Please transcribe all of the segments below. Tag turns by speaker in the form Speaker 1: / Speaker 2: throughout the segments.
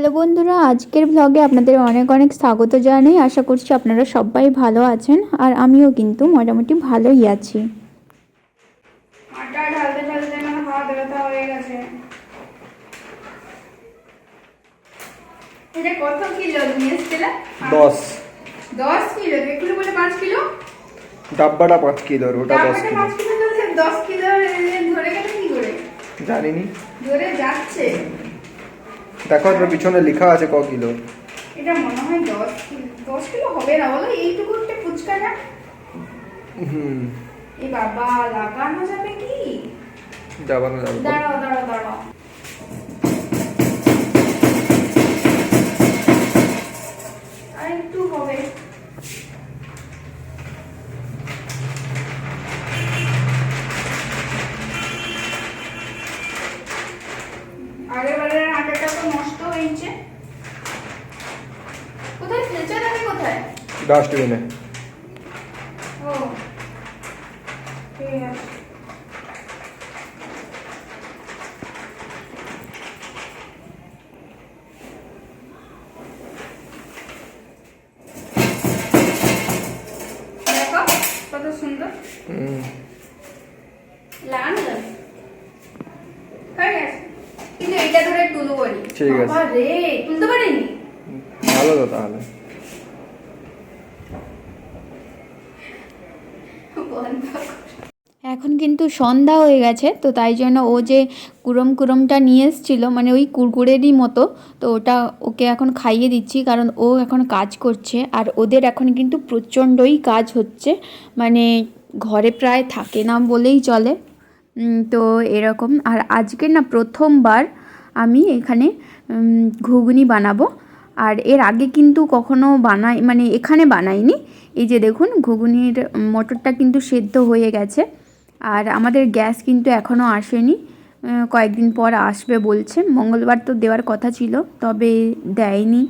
Speaker 1: Hello বন্ধুরা আজকের ভ্লগে আপনাদের অনেক অনেক স্বাগত জানাই। আশা করছি আপনারা সবাই ভালো আছেন আর আমিও কিন্তু মোটামুটি ভালোই আছি।
Speaker 2: আটা ঢালতে ঢালতে আমার হাত ব্যথা হয়ে গেছে। এটা কত কিলো?
Speaker 3: দশ।
Speaker 2: দশ কিলো? এক বলে পাঁচ কিলো?
Speaker 3: ডাব্বাটা পাঁচ কিলোর ওটা দশ কিলো।
Speaker 2: পাঁচ কিলো বলছে দশ কিলো ধরে গেলে কি করে?
Speaker 3: জানিনি।
Speaker 2: ধরে যাচ্ছে।
Speaker 3: দেখো পিছনে লেখা আছে ক কিলো?
Speaker 2: এটা মনে হয় দশ কিলো দশ কিলো হবে না বলো? এইটুকু একটা ফুচকা না?
Speaker 3: হুম।
Speaker 2: এই বাবা লাগানো যাবে কি?
Speaker 3: যাবানো যাবে।
Speaker 2: দাঁড়াও দাঁড়াও দাঁড়াও। একটু হবে। আগের বারের আটাটা তো হয়েছে কোথায় ফেলছে নাকি কোথায়?
Speaker 3: ডাস্টবিনে
Speaker 2: ও ঠিক আছে দেখো কত সুন্দর
Speaker 3: হুম
Speaker 2: লাগানো যাবে হয়ে গেছে কিন্তু এটা ধরে নি
Speaker 3: ঠিক আছে।
Speaker 2: বাবা রে তুলতে পারিনি?
Speaker 3: ভালো তো তাহলে।
Speaker 1: এখন কিন্তু সন্ধ্যা হয়ে গেছে তো তাই জন্য ও যে কুরম কুরমটা নিয়ে এসেছিল মানে ওই কুরকুরেরই মতো তো ওটা ওকে এখন খাইয়ে দিচ্ছি কারণ ও এখন কাজ করছে আর ওদের এখন কিন্তু প্রচণ্ডই কাজ হচ্ছে মানে ঘরে প্রায় থাকে না বলেই চলে। তো এরকম আর আজকে না প্রথমবার আমি এখানে ঘুগনি বানাবো। আর এর আগে কিন্তু কখনো বানাই মানে এখানে বানাইনি। এই যে দেখুন, ঘুগনির মটরটা কিন্তু সেদ্ধ হয়ে গেছে। আর আমাদের গ্যাস কিন্তু এখনও আসেনি। কয়েকদিন পর আসবে বলছে। মঙ্গলবার তো দেওয়ার কথা ছিল, তবে দেয়নি।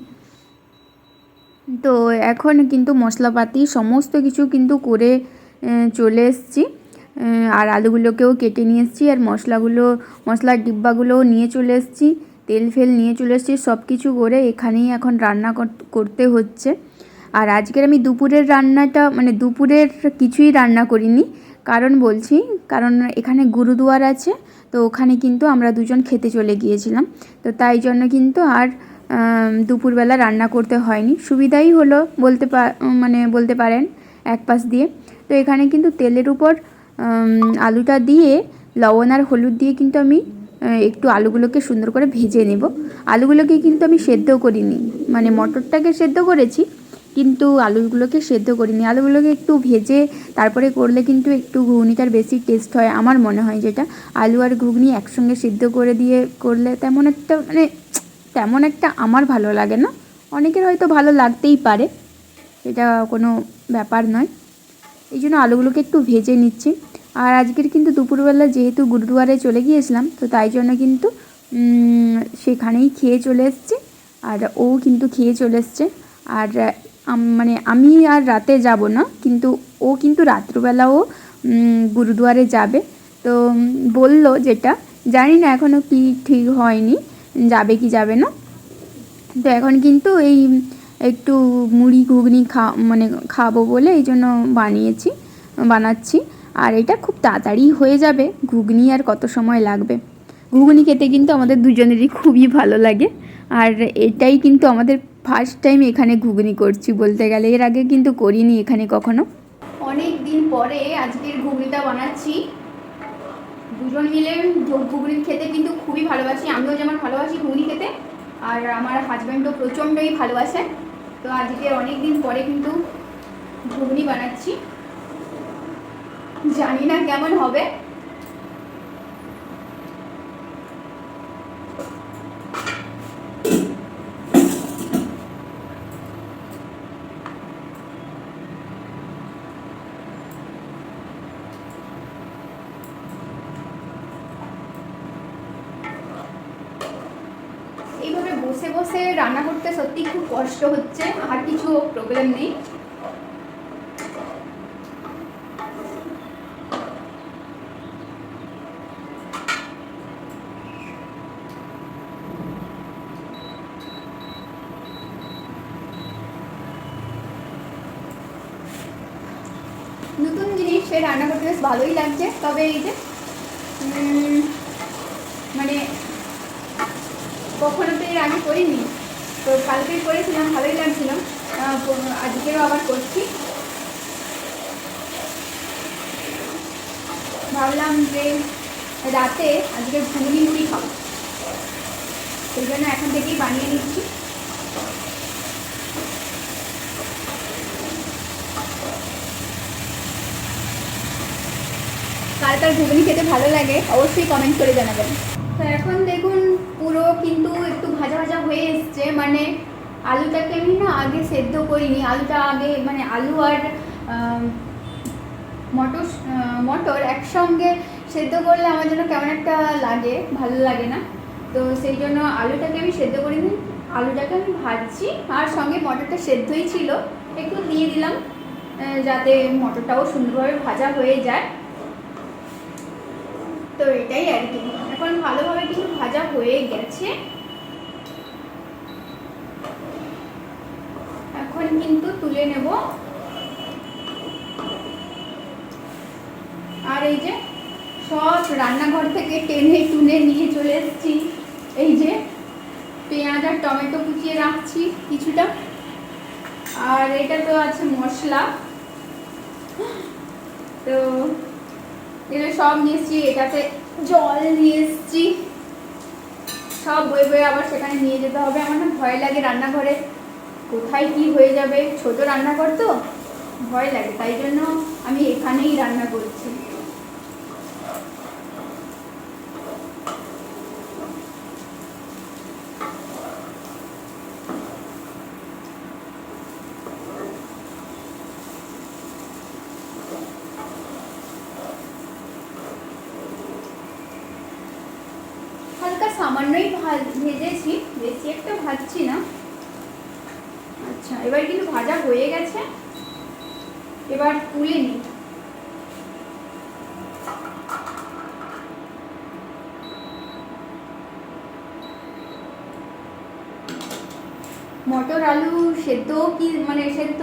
Speaker 1: তো এখন কিন্তু মশলাপাতি, সমস্ত কিছু কিন্তু করে চলে এসেছি। আর আলুগুলোকেও কেটে নিয়ে এসেছি, আর মশলাগুলো, মশলার ডিব্বাগুলোও নিয়ে চলে এসেছি, তেল ফেল নিয়ে চলে এসেছি সব কিছু করে এখানেই এখন রান্না কর- করতে হচ্ছে। আর আজকের আমি দুপুরের রান্নাটা মানে দুপুরের কিছুই রান্না করিনি, কারণ বলছি, কারণ এখানে গুরুদুয়ার আছে, তো ওখানে কিন্তু আমরা দুজন খেতে চলে গিয়েছিলাম, তো তাই জন্য কিন্তু আর দুপুরবেলা রান্না করতে হয়নি। সুবিধাই হলো বলতে মানে বলতে পারেন, এক পাশ দিয়ে। তো এখানে কিন্তু তেলের উপর আলুটা দিয়ে, লবণ আর হলুদ দিয়ে কিন্তু আমি একটু আলুগুলোকে সুন্দর করে ভেজে নেব। আলুগুলোকে কিন্তু আমি সেদ্ধ করিনি। মানে মটরটাকে সেদ্ধ করেছি, কিন্তু আলুগুলোকে সেদ্ধ করিনি। আলুগুলোকে একটু ভেজে, তারপরে করলে কিন্তু একটু ঘুগনিটার বেশি টেস্ট হয়। আমার মনে হয় যেটা। আলু আর ঘুগনি একসঙ্গে সিদ্ধ করে দিয়ে করলে তেমন একটা মানে তেমন একটা আমার ভালো লাগে না। অনেকের হয়তো ভালো লাগতেই পারে। এটা কোনো ব্যাপার নয়। এই জন্য আলুগুলোকে একটু ভেজে নিচ্ছি। আর আজকের কিন্তু দুপুরবেলা যেহেতু গুরুদুয়ারে চলে গিয়েছিলাম, তো তাই জন্য কিন্তু সেখানেই খেয়ে চলে এসেছি। আর ও কিন্তু খেয়ে চলে এসছে। আর মানে আমি আর রাতে যাব না, কিন্তু ও কিন্তু রাত্রবেলাও গুরুদুয়ারে যাবে। তো বলল যেটা, জানি না এখনও কি ঠিক হয়নি, যাবে কি যাবে না। তো এখন কিন্তু এই, একটু মুড়ি ঘুগনি খা মানে খাব বলে এই জন্য বানিয়েছি, বানাচ্ছি। আর এটা খুব তাড়াতাড়ি হয়ে যাবে। ঘুগনি আর কত সময় লাগবে? ঘুগনি খেতে কিন্তু আমাদের দুজনেরই খুবই ভালো লাগে। আর এটাই কিন্তু আমাদের ফার্স্ট টাইম এখানে ঘুগনি করছি বলতে গেলে। এর আগে কিন্তু করিনি এখানে কখনো। অনেক দিন পরে আজকের ঘুগনিটা বানাচ্ছি। দুজন মিলে ঘুগনি খেতে কিন্তু খুবই ভালোবাসি। আমিও যেমন ভালোবাসি ঘুগনি খেতে, আর আমার হাজব্যান্ডও প্রচণ্ডই ভালোবাসে তো আজকে অনেক দিন পরে কিন্তু ঘুগনি বানাচ্ছি। জানি না কেমন হবে। এইভাবে বসে বসে রান্না করতে সত্যি খুব কষ্ট হচ্ছে, আর কিছু প্রবলেম নেই। সে রান্না করতে বেশ ভালোই লাগছে। তবে এই যে মানে কখনো তো এর আগে করিনি। তো কালকে করেছিলাম, ভালোই লাগছিল। আজকেও আবার করছি। ভাবলাম যে রাতে আজকে ঘুগনি মুড়ি খাব। সেই জন্য এখন থেকেই বানিয়ে নিচ্ছি। কার কার ঘুগনি খেতে ভালো লাগে, অবশ্যই কমেন্ট করে জানাবেন। তো এখন দেখুন, পুরো কিন্তু একটু ভাজা ভাজা হয়ে এসছে। মানে আলুটাকে আমি না আগে সেদ্ধ করিনি। আলুটা আগে মানে আলু আর মটর মটর একসঙ্গে সেদ্ধ করলে আমার জন্য কেমন একটা লাগে, ভালো লাগে না। তো সেই জন্য আলুটাকে আমি সেদ্ধ করিনি, আলুটাকে আমি ভাজছি। আর সঙ্গে মটরটা সেদ্ধই ছিল, একটু দিয়ে দিলাম যাতে মটরটাও সুন্দরভাবে ভাজা হয়ে যায়। তো এটাই আর কি। এখন ভালোভাবে কিন্তু ভাজা হয়ে গেছে। এখন কিন্তু তুলে নেব। আর এই যে সব রান্নাঘর থেকে টেনে টুনে নিয়ে চলে এসেছি। এই যে পেঁয়াজ আর টমেটো কুচিয়ে রাখছি কিছুটা। আর এটা তো আছে মশলা। তো এগুলো সব নিয়ে এসেছি, এটাতে জল নিয়ে এসেছি। সব বয়ে বয়ে আবার সেখানে নিয়ে যেতে হবে। আমার না ভয় লাগে রান্নাঘরে, কোথায় কি হয়ে যাবে? ছোট রান্নাঘর তো, ভয় লাগে। তাই জন্য আমি এখানেই রান্না করছি হালকা সামান্যই ভা- ভেজেছি বেশি একটা ভাজছি না। আচ্ছা এবার কিন্তু ভাজা হয়ে গেছে। এবার তুলে নিই। মটর আলু সেদ্ধ কি মানে সেদ্ধ,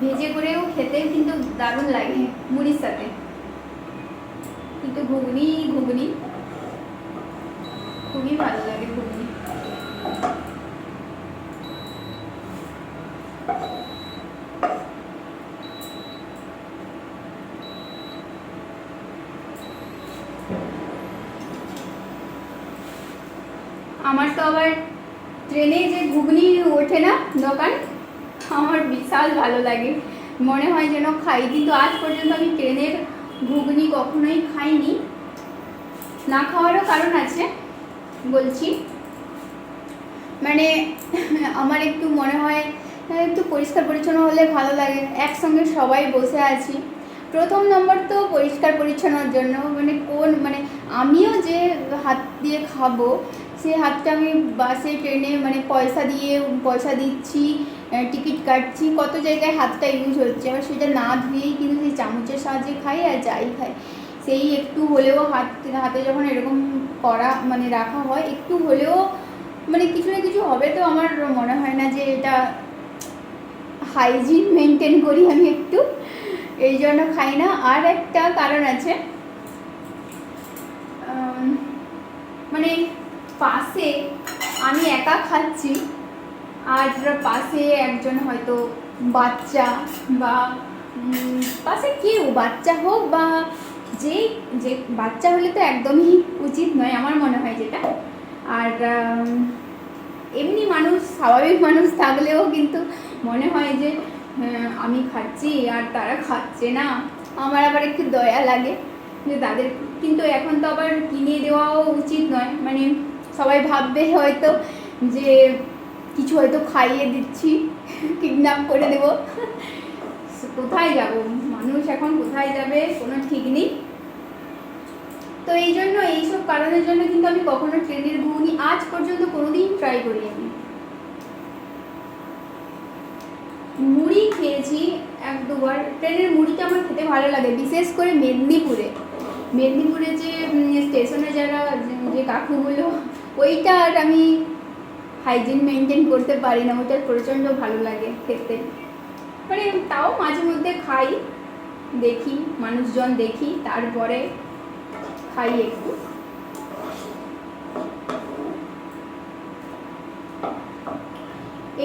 Speaker 1: ভেজে করেও খেতে কিন্তু দারুণ লাগে মুড়ির সাথে। কিন্তু ঘুগনি ঘুগনি। খুবই ভালো লাগে ঘুগনি। আমার তো আবার ট্রেনে যে ঘুগনি ওঠে না দোকান, আমার বিশাল ভালো লাগে। মনে হয় যেন খাই কিন্তু আজ পর্যন্ত আমি ট্রেনের ঘুগনি কখনোই খাইনি। না খাওয়ারও কারণ আছে, বলছি। মানে আমার একটু মনে হয়, একটু পরিষ্কার পরিচ্ছন্ন হলে ভালো লাগে। একসঙ্গে সবাই বসে আছি। প্রথম নম্বর তো পরিষ্কার পরিচ্ছন্নর জন্য মানে কোন মানে আমিও যে হাত দিয়ে খাব সেই হাতটা আমি বাসে, ট্রেনে মানে পয়সা দিয়ে, পয়সা দিচ্ছি টিকিট কাটছি, কত জায়গায় হাতটা ইউজ হচ্ছে। এবার সেটা না ধুয়েই কিন্তু সেই চামচের সাহায্যে খাই আর যাই খাই। সেই একটু হলেও হাত, হাতে যখন এরকম করা মানে রাখা হয়, একটু হলেও মানে কিছু না কিছু হবে তো আমার মনে হয় না যে এটা হাইজিন মেনটেন করি আমি একটু। এই জন্য খাই না। আর একটা কারণ আছে মানে পাশে আমি একা খাচ্ছি। আর পাশে একজন হয়তো বাচ্চা বা পাশে কেউ বাচ্চা হোক বা যে যে বাচ্চা হলে তো একদমই উচিত নয় আমার মনে হয় যেটা। আর এমনি মানুষ স্বাভাবিক মানুষ থাকলেও কিন্তু মনে হয় যে হ্যাঁ, আমি খাচ্ছি আর তারা খাচ্ছে না। আমার আবার একটু দয়া লাগে যে তাদের কিন্তু এখন তো আবার কিনে দেওয়াও উচিত নয়। মানে সবাই ভাববে হয়তো যে কিছু হয়তো খাইয়ে দিচ্ছি কিডন্যাপ করে দেবো। কোথায় যাব? মানুষ এখন কোথায় যাবে? কোনো ঠিক নেই। তো এই জন্য এইসব কারণের জন্য কিন্তু আমি কখনো ট্রেনের ঘুগনি আজ পর্যন্ত কোনোদিন ট্রাই করিনি। মুড়ি খেয়েছি এক দুবার। ট্রেনের মুড়িটা আমার খেতে ভালো লাগে, বিশেষ করে মেদিনীপুরে। মেদিনীপুরে যে স্টেশনে যারা যে কাকুগুলো ওইটা আর আমি হাইজিন মেনটেন করতে পারি না, ওইটার প্রচণ্ড ভালো লাগে খেতে। মানে তাও মাঝে মধ্যে খাই, দেখি, মানুষজন দেখি, তারপরে খাই একটু।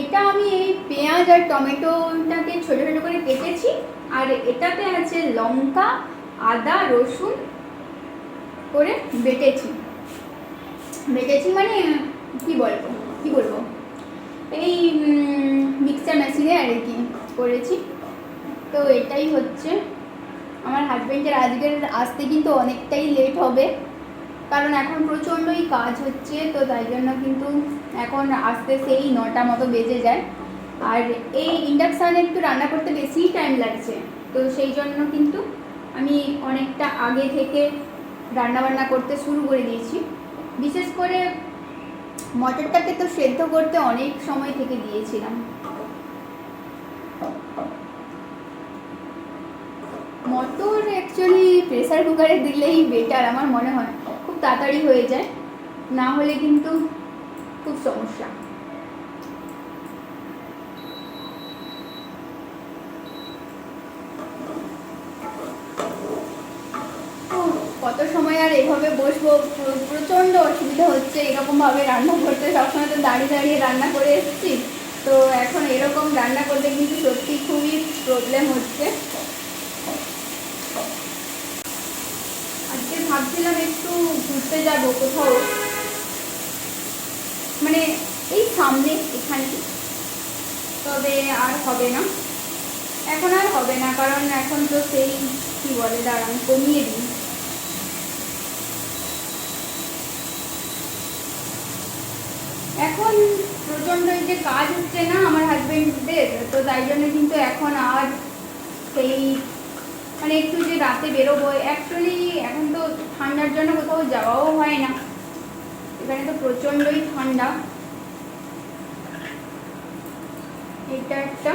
Speaker 1: এটা আমি এই পেঁয়াজ আর টমেটোটাকে ছোটো ছোটো করে কেটেছি, আর এটাতে আছে লঙ্কা, আদা, রসুন করে বেটেছি। বেটেছি মানে কি বলব কি বলব? এই মিক্সার মেশিনে আর কি করেছি। তো এটাই হচ্ছে। আমার হাজব্যান্ডের আজকের, আসতে কিন্তু অনেকটাই লেট হবে। কারণ এখন প্রচণ্ডই কাজ হচ্ছে, তো তাই জন্য কিন্তু এখন আসতে সেই নটা মতো বেজে যায়। আর এই ইন্ডাকশানে একটু রান্না করতে বেশি টাইম লাগছে। তো সেই জন্য কিন্তু আমি অনেকটা আগে থেকে রান্না বান্না করতে শুরু করে দিয়েছি। বিশেষ করে মটরটাকে তো সেদ্ধ করতে অনেক সময় থেকে দিয়েছিলাম। মটর অ্যাকচুয়ালি প্রেসার কুকারে দিলেই বেটার আমার মনে হয়। খুব তাড়াতাড়ি হয়ে যায়। না হলে কিন্তু খুব সমস্যা উফ, কত আর এভাবে বসবো, প্র- প্রচণ্ড অসুবিধা হচ্ছে। এরকমভাবে রান্না করতে সবসময় তো দাঁড়িয়ে দাঁড়িয়ে রান্না করে এসেছি। তো এখন এরকম রান্না করতে কিন্তু সত্যি খুবই প্রবলেম হচ্ছে। আজকে ভাবছিলাম একটু ঘুরতে যাব কোথাও। মানে এই সামনে এখানে। তবে আর হবে না। এখন আর হবে না, কারণ এখন তো সেই, কি বলে, দাঁড়ান, কমিয়ে দিই। এখন প্রচণ্ড যে কাজ হচ্ছে না, আমার হাজব্যান্ডদের তো তাই জন্য কিন্তু এখন আর সেই মানে একটু যে রাতে বেরোবো অ্যাকচুয়ালি এখন তো ঠান্ডার জন্য কোথাও যাওয়াও হয় না। এখানে তো প্রচণ্ডই ঠান্ডা। এটা একটা।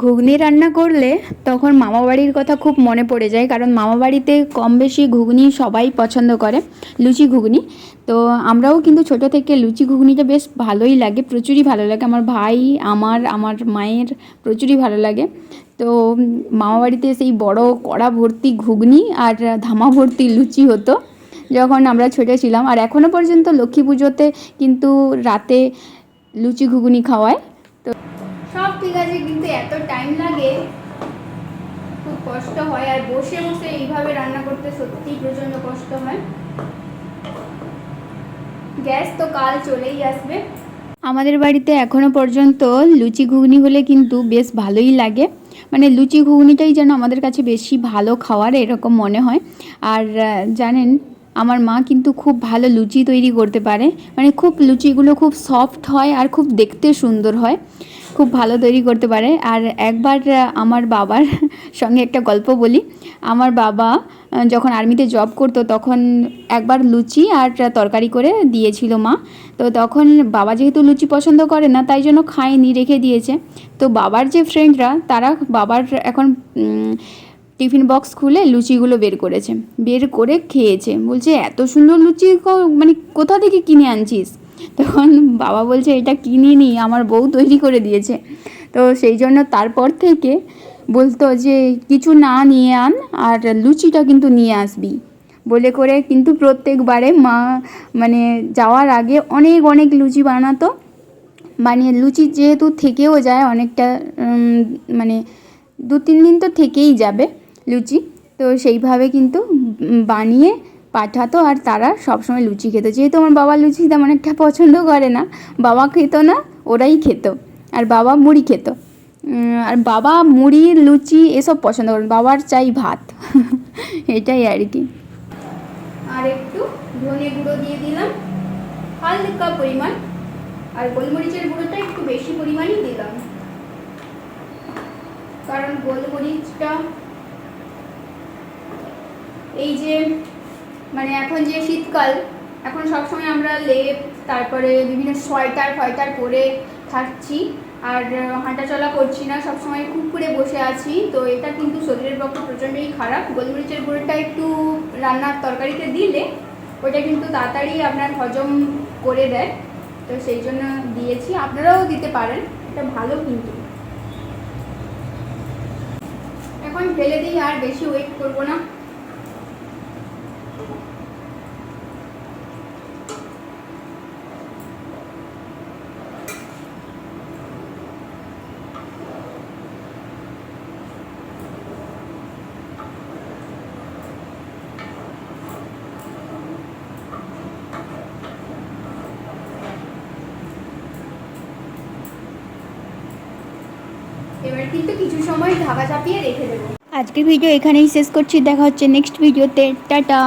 Speaker 1: ঘুগনি রান্না করলে তখন মামাবাড়ির কথা খুব মনে পড়ে যায়, কারণ মামাবাড়িতে কম বেশি ঘুগনি সবাই পছন্দ করে, লুচি ঘুগনি। তো আমরাও কিন্তু ছোট থেকে লুচি ঘুগনিটা বেশ ভালোই লাগে, প্রচুরই ভালো লাগে। আমার ভাই, আমার আমার মায়ের প্রচুরই ভালো লাগে। তো মামাবাড়িতে সেই বড় কড়া ভর্তি ঘুগনি আর ধামা ভর্তি লুচি হতো যখন আমরা ছোটো ছিলাম। আর এখনও পর্যন্ত লক্ষ্মী পুজোতে কিন্তু রাতে লুচি ঘুগনি খাওয়ায়। তো ঠিক আছে, কিন্তু এত টাইম লাগে, খুব কষ্ট হয়। আর বসে বসে এইভাবে রান্না করতে সত্যিই প্রচণ্ড কষ্ট হয়। গ্যাস তো কাল চলেই আসবে। আমাদের বাড়িতে এখনও পর্যন্ত লুচি ঘুগনি হলে কিন্তু বেশ ভালোই লাগে। মানে লুচি ঘুগনিটাই যেন আমাদের কাছে বেশি ভালো খাওয়ার এরকম মনে হয়। আর জানেন আমার মা কিন্তু খুব ভালো লুচি তৈরি করতে পারে। মানে খুব লুচিগুলো খুব সফট হয় আর খুব দেখতে সুন্দর হয়। খুব ভালো তৈরি করতে পারে। আর একবার আমার বাবার সঙ্গে একটা গল্প বলি। আমার বাবা যখন আর্মিতে জব করতো তখন একবার লুচি আর তরকারি করে দিয়েছিল মা। তো তখন বাবা যেহেতু লুচি পছন্দ করে না, তাই জন্য খায়নি, রেখে দিয়েছে। তো বাবার যে ফ্রেন্ডরা তারা বাবার এখন টিফিন বক্স খুলে লুচিগুলো বের করেছে। বের করে খেয়েছে। বলছে, এত সুন্দর লুচি মানে কোথা থেকে কিনে আনছিস? তখন বাবা বলছে, এটা কিনিনি, আমার বউ তৈরি করে দিয়েছে। তো সেই জন্য তারপর থেকে বলতো যে, কিছু না নিয়ে আন আর লুচিটা কিন্তু নিয়ে আসবি। বলে করে কিন্তু প্রত্যেকবারে মা মানে যাওয়ার আগে অনেক অনেক লুচি বানাতো। বানিয়ে লুচি যেহেতু থেকেও যায়, অনেকটা মানে দু তিন দিন তো থেকেই যাবে। লুচি। তো সেইভাবে কিন্তু বানিয়ে পাঠাতো আর তারা সবসময় লুচি খেত। যেহেতু আমার বাবা লুচি তেমন একটা পছন্দ করে না, বাবা খেত না, ওরাই খেত। আর বাবা মুড়ি খেত। আর বাবা মুড়ি, লুচি এসব পছন্দ করেন। বাবার চাই ভাত। এটাই আর কি। আর একটু ধনে গুঁড়ো দিয়ে দিলাম। হালকা পরিমাণ। আর গোলমরিচের গুঁড়োটা একটু বেশি পরিমাণই দিলাম। কারণ গোলমরিচটা এই যে মানে এখন যে শীতকাল, এখন সবসময় আমরা লেপ, তারপরে বিভিন্ন সোয়েটার ফয়টার পরে থাকছি, আর হাঁটা চলা করছি না, সবসময় কুকুরে বসে আছি, তো এটা কিন্তু শরীরের পক্ষে প্রচণ্ডই খারাপ। গোলমরিচের গুঁড়োটা একটু রান্নার তরকারিতে দিলে ওটা কিন্তু তাড়াতাড়ি আপনার হজম করে দেয়, তো সেই জন্য দিয়েছি। আপনারাও দিতে পারেন, এটা ভালো কিন্তু। এখন ফেলে দিই আর বেশি ওয়েট করব না এবার কিন্তু কিছু সময় ঢাকা চাপিয়ে রেখে দেবো। আজকের ভিডিও এখানেই শেষ করছি। দেখা হচ্ছে নেক্সট ভিডিওতে টাটা।